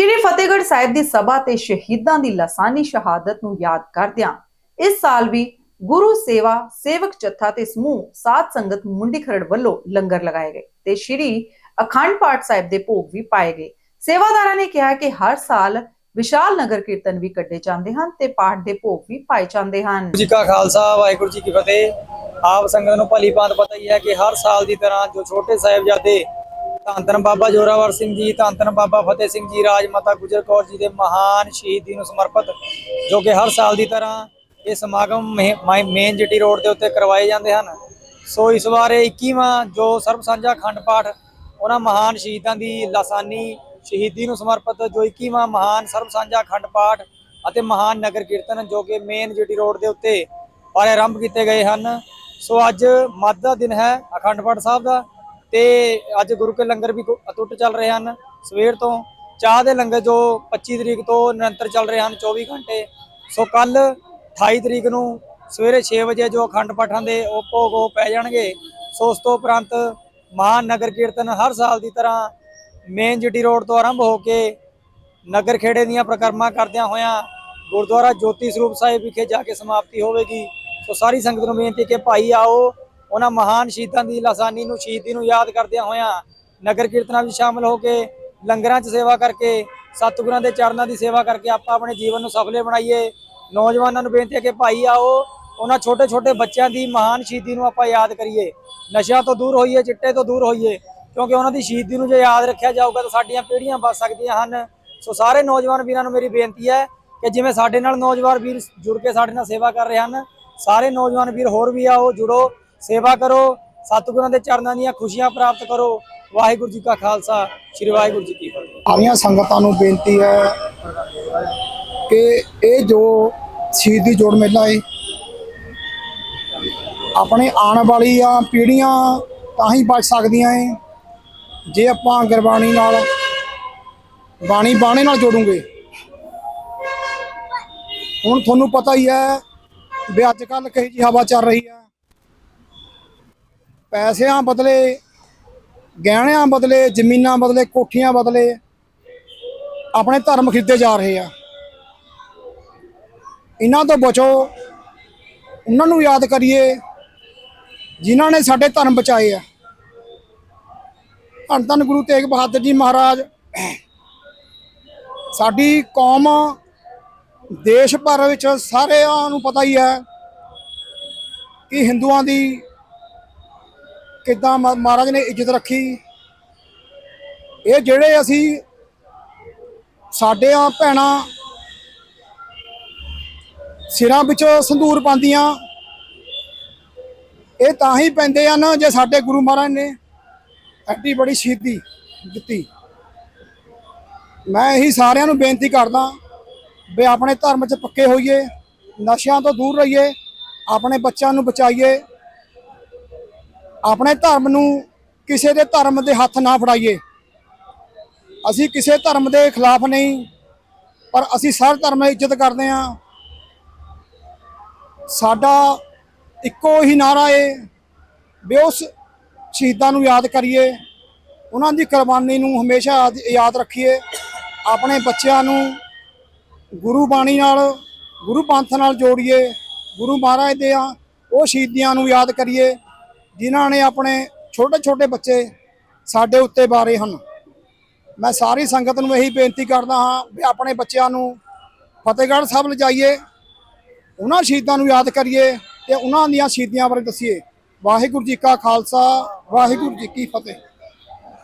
ਸ਼੍ਰੀ ਫਤਿਹਗੜ੍ਹ ਸਾਹਿਬ ਦੀ ਸਭਾ ਤੇ ਸ਼ਹੀਦਾਂ ਦੀ ਲਾਸਾਨੀ ਸ਼ਹਾਦਤ ਨੂੰ ਯਾਦ ਕਰਦਿਆਂ ਇਸ ਸਾਲ ਵੀ ਗੁਰੂ ਸੇਵਾ ਸੇਵਕ ਜੱਥਾ ਤੇ ਸਮੂਹ ਸਾਧ ਸੰਗਤ ਮੁੰਡੀ ਖਰੜ ਵੱਲੋਂ ਲੰਗਰ ਲਗਾਏ ਗਏ ਤੇ ਸ਼੍ਰੀ ਅਖੰਡ ਪਾਠ ਸਾਹਿਬ ਦੇ ਭੋਗ ਵੀ ਪਾਏ ਗਏ। ਸੇਵਾਦਾਰਾਂ ਨੇ ਕਿਹਾ ਕਿ ਹਰ ਸਾਲ ਵਿਸ਼ਾਲ ਨਗਰ ਕੀਰਤਨ ਵੀ ਕੱਢੇ ਜਾਂਦੇ ਹਨ ਤੇ ਪਾਠ ਦੇ ਭੋਗ ਵੀ ਪਾਏ ਜਾਂਦੇ ਹਨ। ਜੀ ਕਾ ਖਾਲਸਾ, ਵਾਹਿਗੁਰੂ ਜੀ ਕੀ ਫਤਿਹ। ਆਪ ਸੰਗਤ ਨੂੰ ਭਲੀ ਭਾਂਤ ਪਤਾ ਹੀ ਹੈ ਕਿ ਹਰ ਸਾਲ ਦੀ ਤਰ੍ਹਾਂ ਜੋ ਛੋਟੇ ਸਾਹਿਬਜ਼ਾਦੇ ਧੰਨ ਧੰਨ ਬਾਬਾ ਜੋਰਾਵਰ ਸਿੰਘ ਜੀ ਧੰਨ ਧੰਨ ਬਾਬਾ ਫਤਿਹ ਸਿੰਘ ਜੀ, ਰਾਜ ਮਾਤਾ ਗੁਜਰ ਕੌਰ ਜੀ ਦੇ ਮਹਾਨ ਸ਼ਹੀਦੀ ਨੂੰ ਸਮਰਪਿਤ, ਜੋ ਕਿ ਹਰ ਸਾਲ ਦੀ ਤਰ੍ਹਾਂ ਇਹ ਸਮਾਗਮ ਮੇਨ ਜੀਟੀ ਰੋਡ ਦੇ ਉੱਤੇ ਕਰਵਾਏ ਜਾਂਦੇ ਹਨ। ਸੋ ਇਸ ਵਾਰ ਇਹ 21ਵਾਂ ਜੋ ਸਰਬ ਸਾਂਝਾ ਖੰਡ ਪਾਠ, ਉਹਨਾਂ ਮਹਾਨ ਸ਼ਹੀਦਾਂ ਦੀ ਲਾਸਾਨੀ ਸ਼ਹੀਦੀ ਨੂੰ ਸਮਰਪਿਤ, ਜੋ 21ਵਾਂ ਮਹਾਨ ਸਰਬ ਸਾਂਝਾ ਖੰਡ ਪਾਠ ਅਤੇ ਮਹਾਨ ਨਗਰ ਕੀਰਤਨ, ਜੋ ਕਿ ਮੇਨ ਜੀਟੀ ਰੋਡ ਦੇ ਉੱਤੇ ਪਰ ਆਰੰਭ ਕੀਤੇ ਗਏ ਹਨ। ਸੋ ਅੱਜ ਮੱਧ ਦਾ ਦਿਨ ਹੈ ਅਖੰਡ ਪਾਠ ਸਾਹਿਬ ਦਾ। ਤੇ ਅੱਜ ਗੁਰੂ ਕੇ ਲੰਗਰ ਵੀ ਗੁ- ਅਟੁੱਟ ਚੱਲ ਰਹੇ ਹਨ। ਸਵੇਰ ਤੋਂ ਚਾਹ ਦੇ ਲੰਗਰ ਜੋ 25 ਤਰੀਕ ਤੋਂ ਨਿਰੰਤਰ ਚੱਲ ਰਹੇ ਹਨ 24 ਘੰਟੇ। ਸੋ ਕੱਲ 28 ਤਰੀਕ ਨੂੰ ਸਵੇਰੇ 6 ਵਜੇ ਜੋ ਅਖੰਡ ਪਾਠਾਂ ਦੇ ਉਹ ਭੋਗ ਉਹ ਪੈ ਜਾਣਗੇ। ਸੋ ਉਸ ਤੋਂ ਉਪਰੰਤ ਮਹਾਨ ਨਗਰ ਕੀਰਤਨ ਹਰ ਸਾਲ ਦੀ ਤਰ੍ਹਾਂ ਮੇਨ ਜੀਟੀ ਰੋਡ ਤੋਂ ਆਰੰਭ ਹੋ ਕੇ ਨਗਰ ਖੇੜੇ ਦੀਆਂ ਪ੍ਰਕਰਮਾਂ ਕਰਦਿਆਂ ਹੋਇਆਂ ਗੁਰਦੁਆਰਾ ਜੋਤੀ ਸਰੂਪ ਸਾਹਿਬ ਵਿਖੇ ਜਾ ਕੇ ਸਮਾਪਤੀ ਹੋਵੇਗੀ। ਸੋ ਸਾਰੀ ਸੰਗਤ ਨੂੰ ਬੇਨਤੀ ਕਿ ਭਾਈ ਆਓ ਉਹਨਾਂ ਮਹਾਨ ਸ਼ਹੀਦਾਂ ਦੀ ਲਾਸਾਨੀ ਨੂੰ, ਸ਼ਹੀਦੀ ਨੂੰ ਯਾਦ ਕਰਦਿਆਂ ਹੋਇਆਂ ਨਗਰ ਕੀਰਤਨਾਂ ਵਿੱਚ ਸ਼ਾਮਲ ਹੋ ਕੇ ਲੰਗਰਾਂ 'ਚ ਸੇਵਾ ਕਰਕੇ, ਸਤਿਗੁਰਾਂ ਦੇ ਚਰਨਾਂ ਦੀ ਸੇਵਾ ਕਰਕੇ ਆਪਾਂ ਆਪਣੇ ਜੀਵਨ ਨੂੰ ਸਫਲੇ ਬਣਾਈਏ। ਨੌਜਵਾਨਾਂ ਨੂੰ ਬੇਨਤੀ ਹੈ ਕਿ ਭਾਈ ਆਓ, ਉਹਨਾਂ ਛੋਟੇ ਛੋਟੇ ਬੱਚਿਆਂ ਦੀ ਮਹਾਨ ਸ਼ਹੀਦੀ ਨੂੰ ਆਪਾਂ ਯਾਦ ਕਰੀਏ। ਨਸ਼ਿਆਂ ਤੋਂ ਦੂਰ ਹੋਈਏ, ਚਿੱਟੇ ਤੋਂ ਦੂਰ ਹੋਈਏ, ਕਿਉਂਕਿ ਉਹਨਾਂ ਦੀ ਸ਼ਹੀਦੀ ਨੂੰ ਜੇ ਯਾਦ ਰੱਖਿਆ ਜਾਊਗਾ ਤਾਂ ਸਾਡੀਆਂ ਪੀੜ੍ਹੀਆਂ ਬਚ ਸਕਦੀਆਂ ਹਨ। ਸੋ ਸਾਰੇ ਨੌਜਵਾਨ ਵੀਰਾਂ ਨੂੰ ਮੇਰੀ ਬੇਨਤੀ ਹੈ ਕਿ ਜਿਵੇਂ ਸਾਡੇ ਨਾਲ ਨੌਜਵਾਨ ਵੀਰ ਜੁੜ ਕੇ ਸਾਡੇ ਨਾਲ ਸੇਵਾ ਕਰ ਰਹੇ ਹਨ, ਸਾਰੇ ਨੌਜਵਾਨ ਵੀਰ ਹੋਰ ਵੀ ਆਓ, ਜੁੜੋ। ਸੇਵਾ ਕਰੋ, ਸਤਿਗੁਰਾਂ ਦੇ ਚਰਨਾਂ ਦੀਆਂ ਖੁਸ਼ੀਆਂ ਪ੍ਰਾਪਤ ਕਰੋ। ਵਾਹਿਗੁਰੂ ਜੀ ਕਾ ਖਾਲਸਾ, ਸ੍ਰੀ ਵਾਹਿਗੁਰੂ ਜੀ ਕੀ ਫਤਿਹ। ਆਈਆਂ ਸੰਗਤਾਂ ਨੂੰ ਬੇਨਤੀ ਹੈ ਕਿ ਇਹ ਜੋ ਸ਼ਹੀਦੀ ਜੋੜ ਮੇਲਾ ਹੈ, ਆਪਣੇ ਆਉਣ ਵਾਲੀਆਂ ਪੀੜ੍ਹੀਆਂ ਤਾਂ ਹੀ ਬਚ ਸਕਦੀਆਂ ਏ। ਜੇ ਆਪਾਂ ਗੁਰਬਾਣੀ ਨਾਲ, ਬਾਣੀ ਬਾਣੇ ਨਾਲ ਜੋੜੂਗੇ, ਹੁਣ ਤੁਹਾਨੂੰ ਪਤਾ ਹੀ ਹੈ ਵੀ ਅੱਜ ਕੱਲ ਕਹੀ ਜੀ ਹਵਾ ਚੱਲ ਰਹੀ ਹੈ ਪੈਸਿਆਂ ਬਦਲੇ, ਗਹਿਣਿਆਂ ਬਦਲੇ, ਜ਼ਮੀਨਾਂ ਬਦਲੇ, ਕੋਠੀਆਂ ਬਦਲੇ ਆਪਣੇ ਧਰਮ ਖਰੀਦੇ ਜਾ ਰਹੇ ਆ। ਇਹਨਾਂ ਤੋਂ ਬਚੋ, ਉਹਨਾਂ ਨੂੰ ਯਾਦ ਕਰੀਏ ਜਿਨ੍ਹਾਂ ਨੇ ਸਾਡੇ ਧਰਮ ਬਚਾਏ ਆ। ਧੰਨ ਧੰਨ ਗੁਰੂ ਤੇਗ ਬਹਾਦਰ ਜੀ ਮਹਾਰਾਜ, ਸਾਡੀ ਕੌਮ ਦੇਸ਼ ਭਰ ਵਿੱਚ ਸਾਰਿਆਂ ਨੂੰ ਪਤਾ ਹੀ ਹੈ ਕਿ ਹਿੰਦੂਆਂ ਦੀ ਕਿੱਦਾਂ ਮ- ਮਹਾਰਾਜ ਨੇ ਇੱਜ਼ਤ ਰੱਖੀ? ਇਹ ਜਿਹੜੇ ਅਸੀਂ ਸਾਡੇ ਆ ਭੈਣਾਂ ਸਿਰਾਂ ਵਿੱਚ ਸੰਧੂਰ ਪਾਉਂਦੀਆਂ, ਇਹ ਤਾਂ ਹੀ ਪੈਂਦੇ ਆ ਨਾ ਜੇ ਸਾਡੇ ਗੁਰੂ ਮਹਾਰਾਜ ਨੇ ਐਡੀ ਬੜੀ ਸ਼ਹੀਦੀ ਦਿੱਤੀ। ਮੈਂ ਇਹੀ ਸਾਰਿਆਂ ਨੂੰ ਬੇਨਤੀ ਕਰਦਾ ਵੀ ਆਪਣੇ ਧਰਮ 'ਚ ਪੱਕੇ ਹੋਈਏ, ਨਸ਼ਿਆਂ ਤੋਂ ਦੂਰ ਰਹੀਏ, ਆਪਣੇ ਬੱਚਿਆਂ ਨੂੰ ਬਚਾਈਏ ਆਪਣੇ ਧਰਮ ਨੂੰ ਕਿਸੇ ਦੇ ਧਰਮ ਦੇ ਹੱਥ ਨਾ ਫੜਾਈਏ। ਅਸੀਂ ਕਿਸੇ ਧਰਮ ਦੇ ਖਿਲਾਫ ਨਹੀਂ, ਪਰ ਅਸੀਂ ਸਾਰੇ ਧਰਮ ਦੀ ਇੱਜ਼ਤ ਕਰਦੇ ਹਾਂ। ਸਾਡਾ ਇੱਕੋ ਹੀ ਨਾਰਾ ਏ ਵੀ ਉਸ ਸ਼ਹੀਦਾਂ ਨੂੰ ਯਾਦ ਕਰੀਏ। ਉਹਨਾਂ ਦੀ ਕੁਰਬਾਨੀ ਨੂੰ ਹਮੇਸ਼ਾ ਯਾਦ- ਯਾਦ ਰੱਖੀਏ। ਆਪਣੇ ਬੱਚਿਆਂ ਨੂੰ ਗੁਰੂ ਬਾਣੀ ਨਾਲ, ਗੁਰੂ ਪੰਥ ਨਾਲ ਜੋੜੀਏ। ਗੁਰੂ ਮਹਾਰਾਜ ਦੇ ਆ, ਉਹ ਸ਼ਹੀਦੀਆਂ ਨੂੰ ਯਾਦ ਕਰੀਏ। ਜਿਨ੍ਹਾਂ ਨੇ ਆਪਣੇ ਛੋਟੇ ਛੋਟੇ ਬੱਚੇ ਸਾਡੇ ਉੱਤੇ ਬਾਰੇ ਹਨ। ਮੈਂ ਸਾਰੀ ਸੰਗਤ ਨੂੰ ਇਹੀ ਬੇਨਤੀ ਕਰਦਾ ਹਾਂ ਵੀ ਆਪਣੇ ਬੱਚਿਆਂ ਨੂੰ ਫਤਿਹਗੜ੍ਹ ਸਾਹਿਬ ਲਿਜਾਈਏ, ਉਹਨਾਂ ਸ਼ਹੀਦਾਂ ਨੂੰ ਯਾਦ ਕਰੀਏ ਤੇ ਉਹਨਾਂ ਦੀਆਂ ਸ਼ਹੀਦੀਆਂ ਬਾਰੇ ਦੱਸੀਏ। ਵਾਹਿਗੁਰੂ ਜੀ ਕਾ ਖਾਲਸਾ, ਵਾਹਿਗੁਰੂ ਜੀ ਕੀ ਫਤਿਹ।